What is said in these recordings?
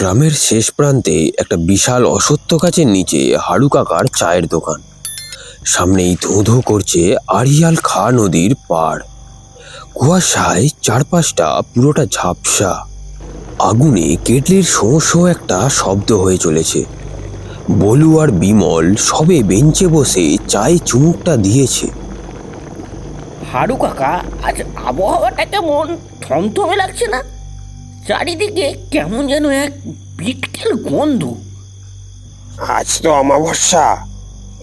গ্রামের শেষ প্রান্তে একটা বিশাল অসত্য গাছের নিচে হাড়ু কাকার চায়ের দোকান। সামনেই ধো ধো করছে আড়িয়াল খা নদীর পাড়। কুয়াশায় চারপাশটা পুরোটা ঝাপসা। আগুনে কেটলির শোঁ শোঁ একটা শব্দ হয়ে চলেছে। বলু আর বিমল সবে বেঞ্চে বসে চায়ে চুমুকটা দিয়েছে। হাড়ু কাকা, আজ আবহাওয়াটা কেমন? থমথমে লাগছে না? চারিদিকে কেমন যেন এক বিটকেল গন্ধ। আজ তো অমাবস্যা।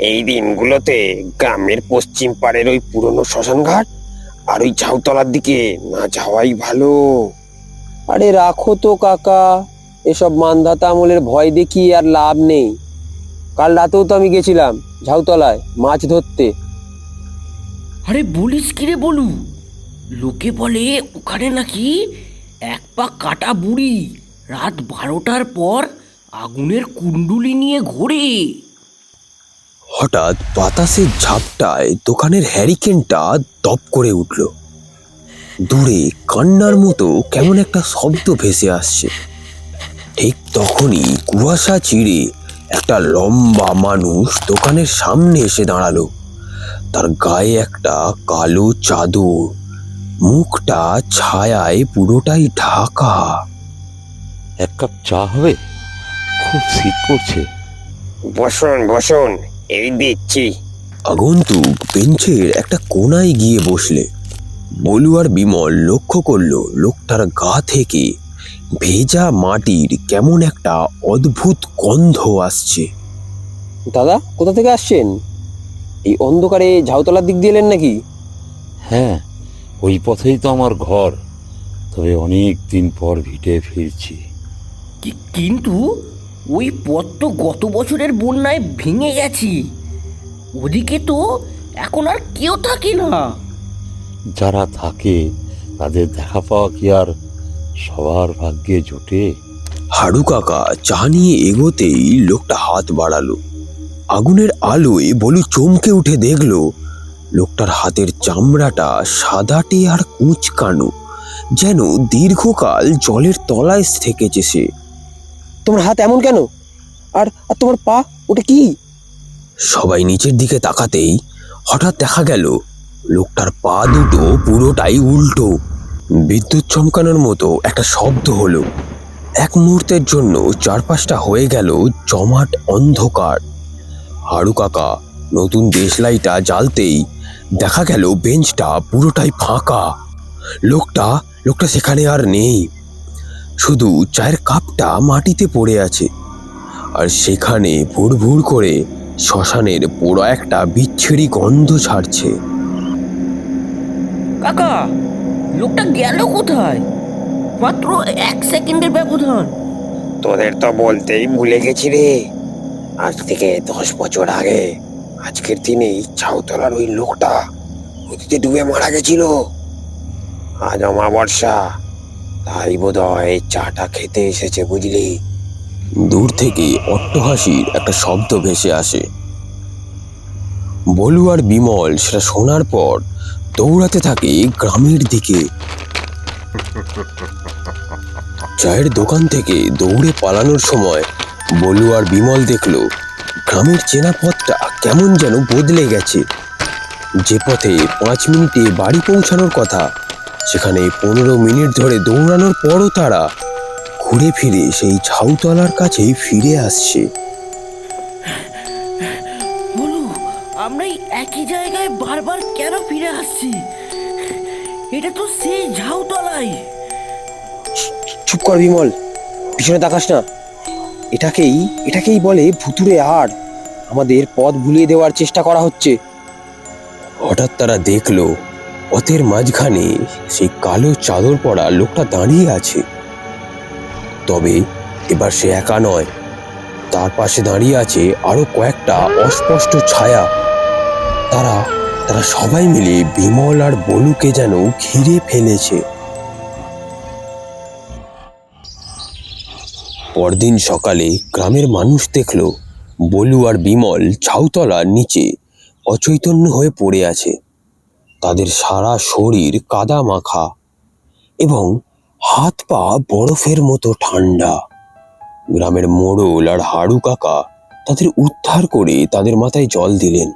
এই দিনগুলোতে গ্রামের পশ্চিম পাড়ের ওই পুরনো শ্মশানঘাট আর ওই ঝাউতলার দিকে না যাওয়াই ভালো। আরে রাখো তো কাকা এসব মান্ধাতা আমলের ভয় দেখি আর লাভ নেই। কাল রাতেও তো আমি গেছিলাম ঝাউতলায় মাছ ধরতে। আরে বলিস কিরে বলু? লোকে বলে ওখানে নাকি এক পা কাটা বুড়ি। রাত বারোটার পর আগুনের কুণ্ডুলি নিয়ে ঘোরে। হঠাৎ বাতাসের ঝাপটায় দোকানের হ্যারিকেনটা দপ করে উঠল। দূরে কান্নার মতো কেমন একটা শব্দ ভেসে আসছে। ঠিক তখনই কুয়াশা চিড়ে একটা লম্বা মানুষ দোকানের সামনে এসে দাঁড়াল। তার গায়ে একটা কালো চাদর মুখটা ছায়ায় পুরোটাই ঢাকা। এক কাপ চা হবে? খুব শীত করছে বসুন বসুন এই দিচ্ছি। আগন্তুক বেঞ্চের একটা কোনায় গিয়ে বসলে। বলু আর বিমল লক্ষ্য করল লোকটার গা থেকে ভেজা মাটির কেমন একটা অদ্ভুত গন্ধ আসছে। দাদা কোথা থেকে আসছেন? এই অন্ধকারে ঝাউতলার দিক দিয়ে এলেন নাকি? হ্যাঁ ওই পথেই তো আমার ঘর। তবে অনেক দিন পর ভিটে ফিরছি। কি- কিন্তু ওই পথ তো গত বছরের বন্যায় ভেঙে গেছি। ওদিকে তো এখন আর কেউ থাকে না। যারা থাকে তাদের দেখা পাওয়া কি আর সবার ভাগ্যে জোটে? হাড়ু কাকা চা নিয়ে এগোতেই লোকটা হাত বাড়ালো। আগুনের আলোয় বলু চমকে উঠে দেখল লোকটার হাতের চামড়াটা সাদাটে আর কুঁচকানো যেন দীর্ঘকাল জলের তলায় থেকেছে সে। তোমার হাত এমন কেন? আর আর তোমার পা ওটা কি? সবাই নিচের দিকে তাকাতেই হঠাৎ দেখা গেল লোকটার পা দুটো পুরোটাই উল্টো। বিদ্যুৎ চমকানোর মতো একটা শব্দ হলো। এক মুহূর্তের জন্য চারপাশটা হয়ে গেল জমাট অন্ধকার। হাড়ু কাকা নতুন দেশলাইটা জ্বালতেই দেখা গেল বেঞ্চটা পুরোটাই ফাঁকা। লোকটা লোকটা সেখানে আর নেই। শুধু চায়ের কাপটা মাটিতে পড়ে আছে। আর সেখানে ভুড় ভুড় করে শ্মশানের পোড়া একটা বিচ্ছিরি গন্ধ ছাড়ছে। কাকা লোকটা গেল কোথায়? মাত্র এক সেকেন্ডের ব্যবধান। তোদের তো বলতেই ভুলে গেছি রে। আজ থেকে দশ বছর আগে আজকের দিনেই ঝাউতলার ওই লোকটা নদীতে ডুবে মারা গেছিল। আজ অমাবস্যা তাই বোধ হয় চাটা খেতে এসেছে, বুঝলি? দূর থেকে অট্টহাসির একটা শব্দ ভেসে আসে। বলু আর বিমল সেটা শোনার পর দৌড়াতে থাকে গ্রামের দিকে। চায়ের দোকান থেকে দৌড়ে পালানোর সময় বলু আর বিমল দেখল, গ্রামের চেনা পথটা কেমন যেন বদলে গেছে। যে পথে পাঁচ মিনিটে বাড়ি পৌঁছানোর কথা সেখানে পনেরো মিনিট ধরে দৌড়ানোর পরও তারা ঘুরে ফিরে সেই ঝাউতলার কাছেই ফিরে আসছে। বলু আমরা একই জায়গায় বারবার কেন ফিরে আসছি? এটা তো সেই ঝাউতলাই চুপ কর বিমল পিছনে তাকাস না। এটাকেই এটাকেই বলে ভুতুরে আর আমাদের পথ ভুলিয়ে দেওয়ার চেষ্টা করা হচ্ছে। হঠাৎ তারা দেখল, পথের মাঝখানে সেই কালো চাদর পরা লোকটা দাঁড়িয়ে আছে। তবে এবার সে একা নয়, তার পাশে দাঁড়িয়ে আছে আরও কয়েকটা অস্পষ্ট ছায়া। তারা তারা সবাই মিলে বিমল আর বলুকে যেন ঘিরে ফেলেছে। পরদিন সকালে গ্রামের মানুষ দেখল বলু আর বিমল ঝাউতলার নিচে অচৈতন্য হয়ে পড়ে আছে। তাদের সারা শরীর কাদা মাখা এবং হাত পা বরফের মতো ঠান্ডা। গ্রামের মোড়ল আর হাড়ু কাকা তাদের উদ্ধার করে তাদের মাথায় জল দিলেন।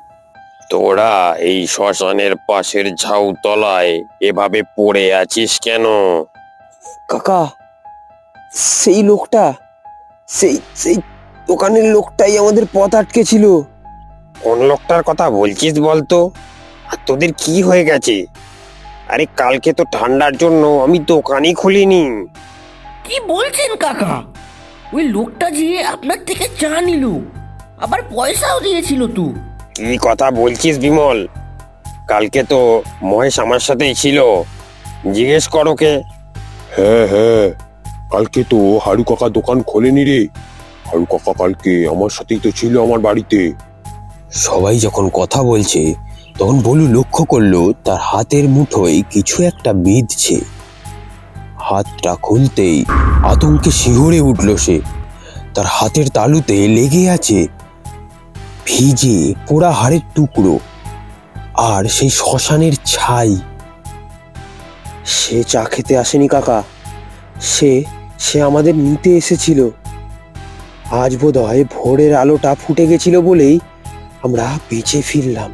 তোরা এই শ্মশানের পাশের ঝাউতলায় এভাবে পড়ে আছিস কেন? কাকা সেই লোকটা সেই সেই দোকানের লোকটাই আমাদের পথ আটকে ছিল। কোন লোকটার কথা বলছিস বলতো? আর তোদের কি হয়ে গেছে? আরে কালকে তো ঠান্ডার জন্য আমি দোকানই খুলিনি। কি বলছেন কাকা? ওই লোকটা যে আপনার থেকে চা নিল আবার পয়সাও দিয়েছিল তু। কি কথা বলছিস বিমল? কালকে তো মহেশ আমার সাথেই ছিল। জিজ্ঞেস করো কে হ্যাঁ হ্যাঁ কালকে তো হারু কাকা দোকান খোলেনি রে। হারু কাকা কালকে আমার সাথেই তো ছিল আমার বাড়িতে। সবাই যখন কথা বলছে, তখন বলু লক্ষ্য করল তার হাতের মুঠোয় কিছু একটা বিঁধছে হাতটা খুলতেই আতঙ্কে শিহরে উঠল সে। তার হাতের তালুতে লেগে আছে ভিজে পোড়া হাড়ের টুকরো আর সেই শ্মশানের ছাই। সে চা খেতে আসেনি কাকা। সে সে আমাদের নিতে এসেছিল। আজ বোধ হয় ভোরের আলোটা ফুটে গেছিল বলেই আমরা বেঁচে ফিরলাম।